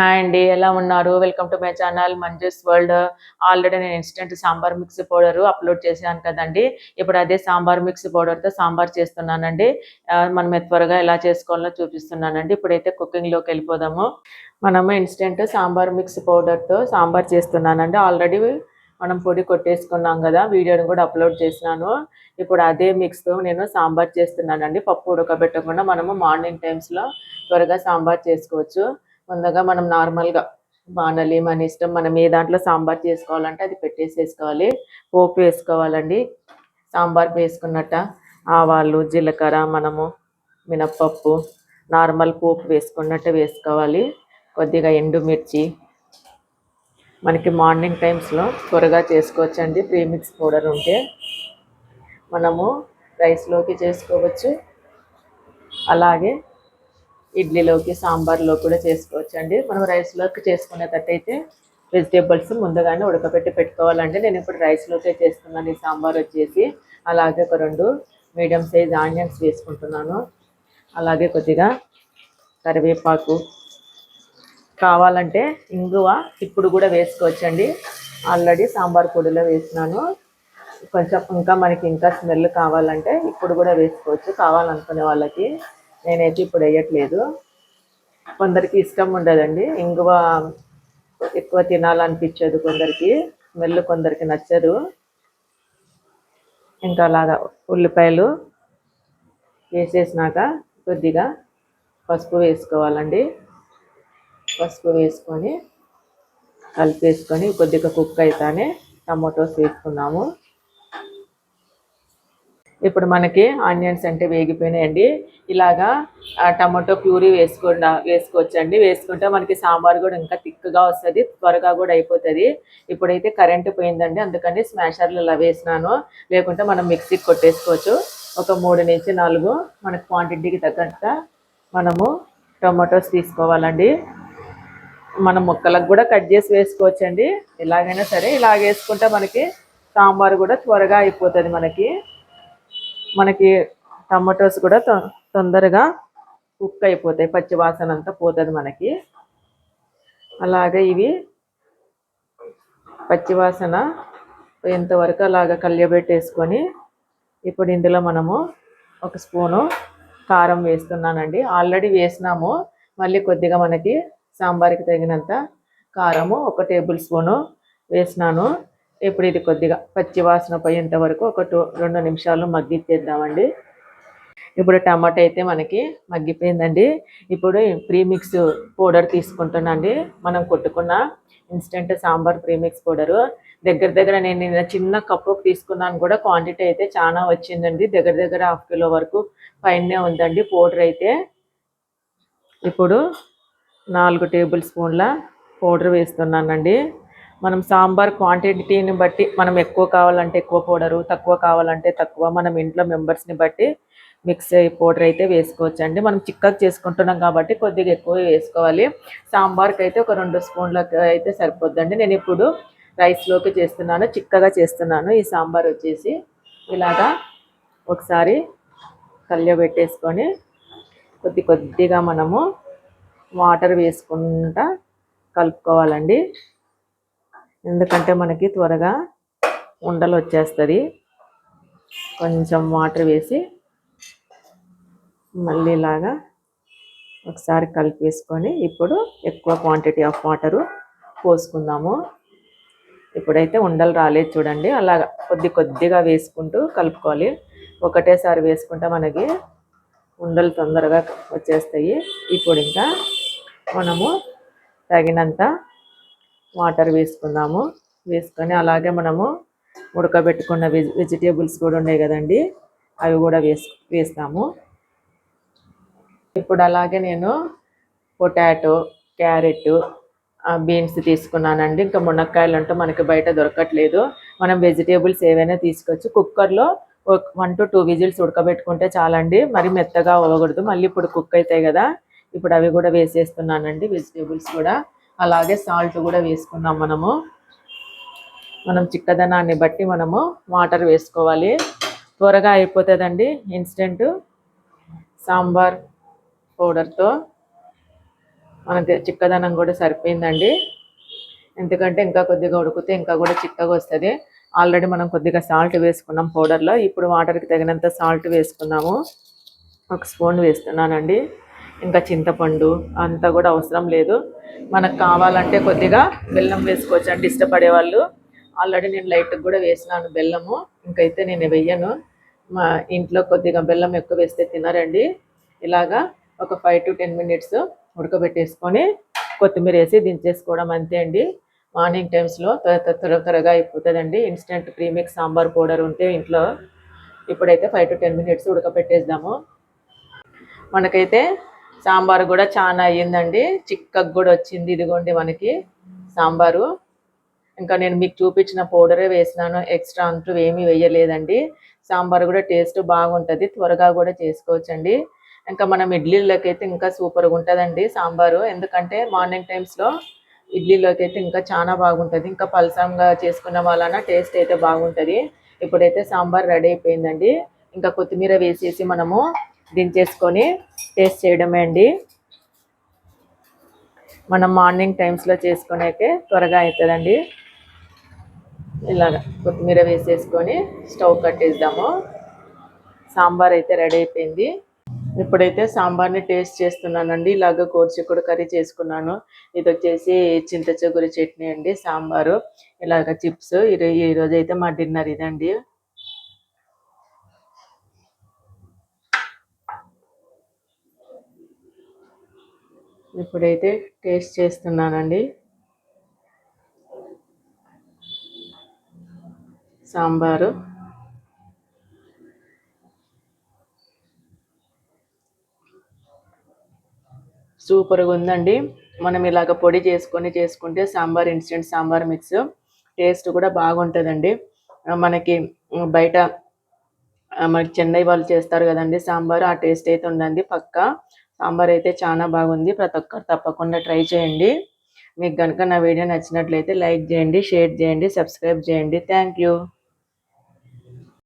Hi అండి ఎలా ఉన్నారు? Welcome to my channel Manju's world already నేను instant sambar mix powder upload చేశాను కదండి. ఇప్పుడు అదే సాంబార్ మిక్స్ పౌడర్తో సాంబార్ చేస్తున్నానండి. మనం త్వరగా ఎలా చేసుకోవాలో చూపిస్తున్నానండి. ఇప్పుడైతే కుకింగ్లోకి వెళ్ళిపోదాము. మనము ఇన్స్టెంట్ సాంబార్ మిక్స్ పౌడర్తో సాంబార్ చేస్తున్నానండి. ఆల్రెడీ మనం పొడి కొట్టేసుకున్నాం కదా. వీడియోని కూడా అప్లోడ్ చేసినాను. ఇప్పుడు అదే మిక్స్తో నేను సాంబార్ చేస్తున్నానండి. పప్పు ఉడకబెట్టకుండా మనము మార్నింగ్ టైమ్స్లో త్వరగా సాంబార్ చేసుకోవచ్చు. ముందుగా మనం నార్మల్గా బాణలి మన ఇష్టం మనం ఏ దాంట్లో సాంబార్ చేసుకోవాలంటే అది పెట్టేసేసుకోవాలి. పోపు వేసుకోవాలండి. సాంబార్ వేసుకున్నట్ట ఆవాలు జీలకర్ర మనము మినప్పప్పు నార్మల్ పోపు వేసుకున్నట్టు వేసుకోవాలి. కొద్దిగా ఎండుమిర్చి. మనకి మార్నింగ్ టైమ్స్లో త్వరగా చేసుకోవచ్చండి. ప్రీమిక్స్ పౌడర్ ఉంటే మనము రైస్లోకి చేసుకోవచ్చు. అలాగే ఇడ్లీలోకి సాంబార్లో కూడా చేసుకోవచ్చు అండి మనం రైస్లోకి చేసుకునేటట్టయితే వెజిటేబుల్స్ ముందుగానే ఉడకబెట్టి పెట్టుకోవాలండి. నేను ఇప్పుడు రైస్లోకే చేస్తున్నాను. ఈ సాంబార్ వచ్చేసి అలాగే ఒక రెండు మీడియం సైజ్ ఆనియన్స్ వేసుకుంటున్నాను. అలాగే కొద్దిగా కరివేపాకు కావాలంటే ఇంగువ ఇప్పుడు కూడా వేసుకోవచ్చండి. ఆల్రెడీ సాంబార్ పొడిలో వేసినాను. కొంచెం ఇంకా మనకి ఇంకా స్మెల్ కావాలంటే ఇప్పుడు కూడా వేసుకోవచ్చు. కావాలనుకునే వాళ్ళకి నేనైతే ఇప్పుడు వేయట్లేదు. కొందరికి ఇష్టం ఉండదండి. ఇంగువ ఎక్కువ తినాలనిపించదు కొందరికి. స్మెల్ కొందరికి నచ్చదు. ఇంకా అలాగా ఉల్లిపాయలు వేసేసినాక కొద్దిగా పసుపు వేసుకోవాలండి. పసుపు వేసుకొని కలిపేసుకొని కొద్దిగా కుక్ అయితేనే టమాటోస్ వేసుకున్నాము. ఇప్పుడు మనకి ఆనియన్స్ అంటే వేగిపోయినాయండి. ఇలాగా టమాటో ప్యూరీ వేసుకుండా వేసుకోవచ్చండి. వేసుకుంటే మనకి సాంబార్ కూడా ఇంకా థిక్గా వస్తుంది త్వరగా కూడా అయిపోతుంది. ఇప్పుడైతే కరెంటు పోయిందండి అందుకని స్మాషర్లు ఇలా వేసినాను. లేకుంటే మనం మిక్సీకి కొట్టేసుకోవచ్చు. ఒక మూడు నుంచి నాలుగు మన క్వాంటిటీకి తగ్గట్ట మనము టమాటోస్ తీసుకోవాలండి. మన ముక్కలకు కూడా కట్ చేసి వేసుకోవచ్చండి. ఎలాగైనా సరే ఇలాగ వేసుకుంటే మనకి సాంబార్ కూడా త్వరగా అయిపోతుంది మనకి. మనకి టమాటోస్ కూడా తొందరగా కుక్ అయిపోతాయి. పచ్చి వాసన అంతా పోతుంది మనకి. అలాగే ఇవి పచ్చి వాసన పోయేంతవరకు అలాగ కలియబెట్టేసుకొని ఇప్పుడు ఇందులో మనము ఒక స్పూను కారం వేస్తున్నానండి. ఆల్రెడీ వేసినాము. మళ్ళీ కొద్దిగా మనకి సాంబార్కి తగినంత కారము ఒక టేబుల్ స్పూను వేసినాను. ఇప్పుడు ఇది కొద్దిగా పచ్చి వాసన పోయేంత వరకు ఒక టూ రెండు నిమిషాలు మగ్గిచ్చేద్దామండి. ఇప్పుడు టమాటా అయితే మనకి మగ్గిపోయిందండి. ఇప్పుడు ప్రీమిక్స్ పౌడర్ తీసుకుంటున్నాండి మనం కొట్టుకున్న ఇన్స్టెంట్ సాంబార్ ప్రీమిక్స్ పౌడరు. దగ్గర దగ్గర నేను నిన్న చిన్న కప్పు తీసుకున్నాను కూడా క్వాంటిటీ అయితే చాలా వచ్చిందండి. దగ్గర దగ్గర హాఫ్ కిలో వరకు పైనే ఉందండి పౌడర్ అయితే. ఇప్పుడు నాలుగు టేబుల్ స్పూన్ల పౌడర్ వేస్తున్నానండి. మనం సాంబార్ క్వాంటిటీని బట్టి మనం ఎక్కువ కావాలంటే ఎక్కువ పౌడరు తక్కువ కావాలంటే తక్కువ. మనం ఇంట్లో మెంబర్స్ని బట్టి మిక్స్ అయ్యి పౌడర్ అయితే వేసుకోవచ్చండి. మనం చిక్కగా చేసుకుంటున్నాం కాబట్టి కొద్దిగా ఎక్కువ వేసుకోవాలి. సాంబార్కి అయితే ఒక రెండు స్పూన్లకు అయితే సరిపోద్దండి. నేను ఇప్పుడు రైస్లోకి చేస్తున్నాను చిక్కగా చేస్తున్నాను. ఈ సాంబార్ వచ్చేసి ఇలాగా ఒకసారి కలియబెట్టేసుకొని కొద్ది కొద్దిగా మనము వాటర్ వేసుకుంటా కలుపుకోవాలండి. ఎందుకంటే మనకి త్వరగా ఉండలు వచ్చేస్తుంది. కొంచెం వాటర్ వేసి మళ్ళీ ఇలాగా ఒకసారి కలిపేసుకొని ఇప్పుడు ఎక్కువ క్వాంటిటీ ఆఫ్ వాటరు పోసుకుందాము. ఇప్పుడైతే ఉండలు రాలేదు చూడండి. అలాగా కొద్ది కొద్దిగా వేసుకుంటూ కలుపుకోవాలి. ఒకటేసారి వేసుకుంటే మనకి ఉండలు తొందరగా వచ్చేస్తాయి. ఇప్పుడు ఇంకా మనము తగినంత వాటర్ వేసుకుందాము. వేసుకొని అలాగే మనము ఉడకబెట్టుకున్న వెజ్ వెజిటేబుల్స్ కూడా ఉన్నాయి కదండి అవి కూడా వేసు వేస్తాము. ఇప్పుడు అలాగే నేను పొటాటో క్యారెట్ బీన్స్ తీసుకున్నానండి. ఇంకా మునక్కాయలు అంటూ మనకి బయట దొరకట్లేదు. మనం వెజిటేబుల్స్ ఏవైనా తీసుకోవచ్చు. కుక్కర్లో వన్ టు టూ విజిల్స్ ఉడకబెట్టుకుంటే చాలండి. మరి మెత్తగా అవ్వకూడదు. మళ్ళీ ఇప్పుడు కుక్ అవుతాయి కదా. ఇప్పుడు అవి కూడా వేసేస్తున్నానండి వెజిటేబుల్స్ కూడా. అలాగే సాల్ట్ కూడా వేసుకున్నాం మనము. మనం చిక్కదనాన్ని బట్టి మనము వాటర్ వేసుకోవాలి. త్వరగా అయిపోతుందండి ఇన్స్టెంట్ సాంబార్ పౌడర్తో. మనకి చిక్కదనం కూడా సరిపోయిందండి. ఎందుకంటే ఇంకా కొద్దిగా ఉడికితే ఇంకా కూడా చిక్కగా వస్తుంది. ఆల్రెడీ మనం కొద్దిగా సాల్ట్ వేసుకున్నాం పౌడర్లో. ఇప్పుడు వాటర్కి తగినంత సాల్ట్ వేసుకున్నాము. ఒక స్పూన్ వేస్తున్నానండి. ఇంకా చింతపండు అంతా కూడా అవసరం లేదు. మనకు కావాలంటే కొద్దిగా బెల్లం వేసుకోవచ్చు అంటే ఇష్టపడే వాళ్ళు. ఆల్రెడీ నేను లైట్కి కూడా వేసినాను బెల్లము. ఇంకైతే నేను వెయ్యను మా ఇంట్లో కొద్దిగా బెల్లం ఎక్కువ వేస్తే తినరండి. ఇలాగా ఒక ఫైవ్ టు టెన్ మినిట్స్ ఉడకబెట్టేసుకొని కొత్తిమీర వేసి దించేసుకోవడం అంతే అండి. మార్నింగ్ టైమ్స్లో త్వర త్వర త్వరగా అయిపోతుందండి. ఇన్స్టెంట్ ప్రీమిక్స్ సాంబార్ పౌడర్ ఉంటే ఇంట్లో ఇప్పుడైతే ఫైవ్ టు టెన్ మినిట్స్ ఉడకబెట్టేద్దాము. మనకైతే సాంబార్ కూడా చాలా అయ్యిందండి. చిక్కగా కూడా వచ్చింది ఇదిగోండి మనకి సాంబారు. ఇంకా నేను మీకు చూపించిన పౌడరే వేసినాను. ఎక్స్ట్రా అంటూ ఏమీ వేయలేదండి. సాంబార్ కూడా టేస్ట్ బాగుంటుంది. త్వరగా కూడా చేసుకోవచ్చండి. ఇంకా మనం ఇడ్లీలోకి అయితే ఇంకా సూపర్గా ఉంటుందండి సాంబారు. ఎందుకంటే మార్నింగ్ టైమ్స్లో ఇడ్లీలోకి అయితే ఇంకా చాలా బాగుంటుంది. ఇంకా పలసంగా చేసుకున్న వాళ్ళన టేస్ట్ అయితే బాగుంటుంది. ఇప్పుడైతే సాంబార్ రెడీ అయిపోయిందండి. ఇంకా కొత్తిమీర వేసేసి మనము దించేసుకొని టేస్ట్ చేయడమే అండి. మనం మార్నింగ్ టైమ్స్లో చేసుకునేకే త్వరగా అవుతుందండి ఇలాగ కొత్తిమీర వేసేసుకొని స్టవ్ కట్టేద్దాము. సాంబార్ అయితే రెడీ అయిపోయింది. ఇప్పుడైతే సాంబార్ని టేస్ట్ చేస్తున్నానండి. ఇలాగ కోడిచిక్కుడు కర్రీ చేసుకున్నాను. ఇది వచ్చేసి చింత చిగురు చట్నీ అండి సాంబారు. ఇలాగ చిప్స్. ఈ రోజు అయితే మా డిన్నర్ ఇదండి. ఇప్పుడైతే టేస్ట్ చేస్తున్నానండి. సాంబారు. సూపర్గా ఉందండి. మనం ఇలాగ పొడి చేసుకొని చేసుకుంటే sambar instant sambar mix taste కూడా బాగుంటుందండి. మనకి బయట మనకి చెన్నై వాళ్ళు చేస్తారు కదండి సాంబార్ ఆ టేస్ట్ అయితే ఉందండి పక్కా. సాంబార్ అయితే చాలా బాగుంది. ప్రతి ఒక్కరు తప్పకుండా ట్రై చేయండి. మీకు కనుక నా వీడియో నచ్చినట్లయితే లైక్ చేయండి షేర్ చేయండి సబ్స్క్రైబ్ చేయండి. Thank you.